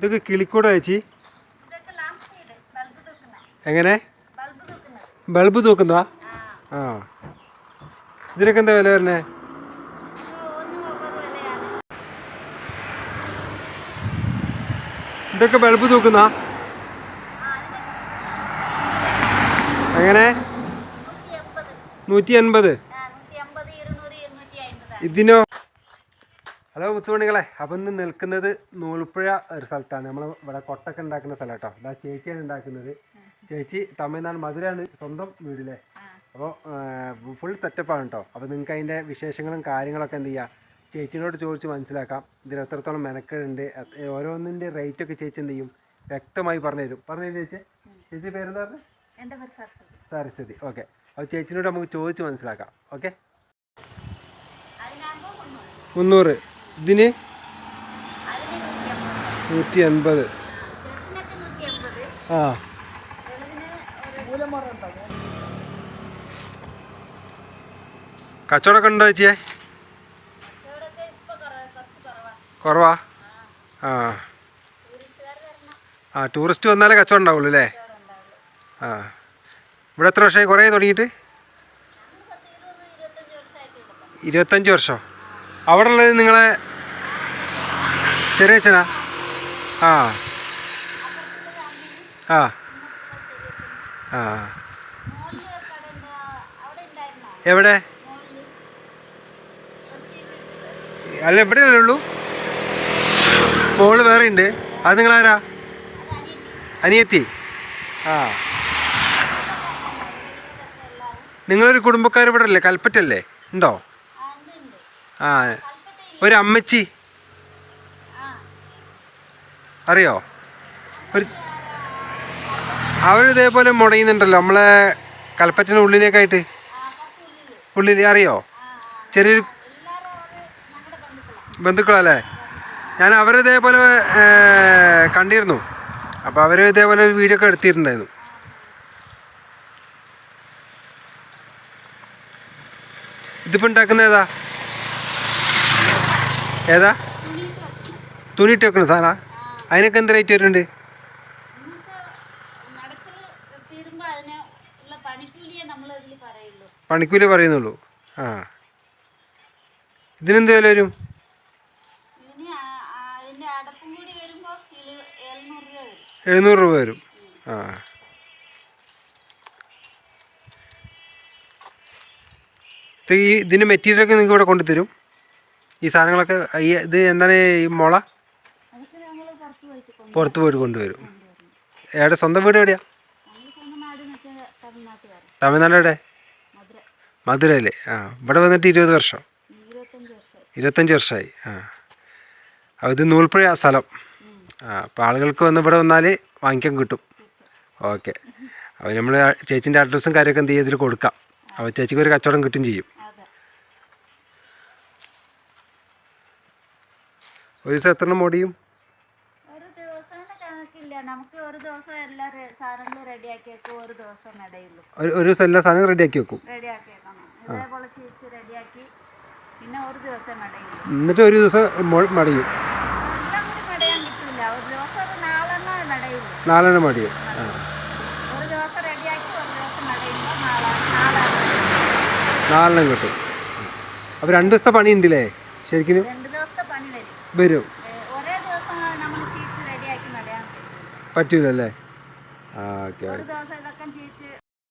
ഇതൊക്കെ കിളിക്കൂട ചേച്ചി. എങ്ങനെ? ബൾബ് തൂക്കുന്ന ആ. ഇതിനൊക്കെ എന്താ വില വരണേ? ഇതൊക്കെ ബൾബ് തൂക്കുന്ന എങ്ങനെ? നൂറ്റി എൺപത്. നൂറ്റി ഹലോ മുത്തുമണികളെ അപ്പം ഇന്ന് നിൽക്കുന്നത് നൂൽപ്പുഴ ഒരു സ്ഥലത്താണ്. നമ്മൾ ഇവിടെ കൊട്ടൊക്കെ ഉണ്ടാക്കുന്ന സ്ഥലം കേട്ടോ. ഇതാ ചേച്ചിയാണ് ഉണ്ടാക്കുന്നത്. ചേച്ചി തമിഴ്നാട് മധുരയാണ് സ്വന്തം വീടിലെ അപ്പോൾ ഫുൾ സെറ്റപ്പാണ് കേട്ടോ. അപ്പോൾ നിങ്ങൾക്ക് അതിന്റെ വിശേഷങ്ങളും കാര്യങ്ങളൊക്കെ എന്ത് ചെയ്യുക ചേച്ചിനോട് ചോദിച്ച് മനസ്സിലാക്കാം. ഇതിൽ എത്രത്തോളം മെനക്കേടുണ്ട്. ഓരോന്നിന്റെ റേറ്റ് ഒക്കെ ചേച്ചി എന്ത് ചെയ്യും? വ്യക്തമായി പറഞ്ഞു തരും. പറഞ്ഞു തരും ചേച്ചി. ചേച്ചി പേരെന്താ പറഞ്ഞത് സരസ്വതി. ഓക്കെ. അപ്പോൾ ചേച്ചിനോട് നമുക്ക് ചോദിച്ച് മനസ്സിലാക്കാം. ഓക്കെ? മുന്നൂറ്. ഇതിന് നൂറ്റി എൺപത് ആ. കച്ചവടമൊക്കെ ഉണ്ടോ ചേച്ചിയെ? കുറവാ? ആ. ആ ടൂറിസ്റ്റ് വന്നാലേ കച്ചവടം ഉണ്ടാവുള്ളൂ അല്ലേ? ആ. ഇവിടെ എത്ര വർഷമായി? കുറേ തുടങ്ങിയിട്ട്? ഇരുപത്തഞ്ച് വർഷം. അവിടെ ഉള്ളത് നിങ്ങളെ ചെറിയ അച്ഛനാ? ആ. ആ. ആ എവിടെ? അല്ല എവിടെയല്ലേ ഉള്ളൂ? മോൾ വേറെ ഉണ്ട് അത് നിങ്ങളാരാ? അനിയത്തി. ആ. നിങ്ങളൊരു കുടുംബക്കാർ ഇവിടെ അല്ലേ കൽപ്പറ്റല്ലേ ഉണ്ടോ? ആ. ഒരു അമ്മച്ചി അറിയോ? ഒരു അവരിതേപോലെ മുടയുന്നുണ്ടല്ലോ നമ്മളെ കൽപ്പറ്റിന്റെ ഉള്ളിലേക്കായിട്ട്. ഉള്ളിൽ അറിയോ? ചെറിയൊരു ബന്ധുക്കളല്ലേ? ഞാൻ അവരിതേപോലെ കണ്ടിരുന്നു. അപ്പോൾ അവർ ഇതേപോലെ ഒരു വീഡിയോ ഒക്കെ എടുത്തിട്ടുണ്ടായിരുന്നു. ഇതിപ്പോൾ ഉണ്ടാക്കുന്ന ഏതാ? ഏതാ? തുണിയിട്ട് വെക്കണ സാധന? അതിനൊക്കെ എന്ത് റേറ്റ് വരുന്നുണ്ട്? പണിക്കൂലി പറയുന്നുള്ളൂ. ആ. ഇതിനെന്ത് വില വരും? എഴുന്നൂറ് രൂപ വരും. ആ. ഈ ഇതിന്റെ മെറ്റീരിയലൊക്കെ നിങ്ങൾക്ക് ഇവിടെ കൊണ്ടുതരും ഈ സാധനങ്ങളൊക്കെ ഈ ഇത് എന്താണ് ഈ മുള? പുറത്ത് പോയിട്ട് കൊണ്ടുവരും. എവിടെ? സ്വന്തം വീട് എവിടെയാ? തമിഴ്നാട് എവിടെ? അല്ലേ ആ ഇവിടെ വന്നിട്ട് ഇരുപത് വർഷം. ഇരുപത്തഞ്ച് വർഷമായി ആ. അപ്പോൾ ഇത് നൂൽപ്പുഴ സ്ഥലം. ആ അപ്പോൾ ആളുകൾക്ക് വന്ന് ഇവിടെ വന്നാൽ വാങ്ങിക്കാൻ കിട്ടും. ഓക്കെ. അപ്പോൾ നമ്മൾ ചേച്ചിന്റെ അഡ്രസ്സും കാര്യമൊക്കെ എന്ത് ചെയ്യും? ഇതിൽ കൊടുക്കാം. അപ്പോൾ ചേച്ചിക്ക് ഒരു കച്ചവടം കിട്ടും ചെയ്യും. ഒരു ദിവസം എത്ര മോടിയും ഒരു ദിവസം കണക്കില്ല നമുക്ക് ഒരു ദിവസം എല്ലാ സാധനങ്ങളും റെഡിയാക്കി വെക്കും ഒരു ദിവസം ഇടയുള്ളൂ. ഒരു ഒരു ദിവസം എല്ലാ സാധനവും റെഡിയാക്കി വെക്കും. റെഡിയാക്കി വെക്കണം. ഇതേപോലെ ചീച്ച് റെഡിയാക്കി പിന്നെ ഒരു ദിവസം എന്നിട്ട് ഒരു ദിവസം മൊ- മടിയും. എല്ലാം കൂടി മെടയാൻ കിട്ടില്ല ഒരു ദിവസം ഒരു നാലെണ്ണം മെടയുള്ളൂ നാലെണ്ണം മടിയും. ആ. ഒരു ദിവസം റെഡിയാക്കി ഒരു ദിവസം മെടയുമ്പോൾ നാളെ നാളെ നാലെണ്ണം കിട്ടും. അപ്പോൾ രണ്ട് ദിവസത്തെ പണി ഉണ്ടല്ലേ? ശരിക്കും രണ്ട് ദിവസത്തെ പണി വരും. വരും ഏ, ഒരേ ദിവസം നമ്മൾ ചീച്ച് റെഡിയാക്കി മെടയാൻ പറ്റില്ല പറ്റൂലല്ലേ? ആ ഓക്കെ ഒരു ദിവസം ഇതൊക്കെ ചീച്ച്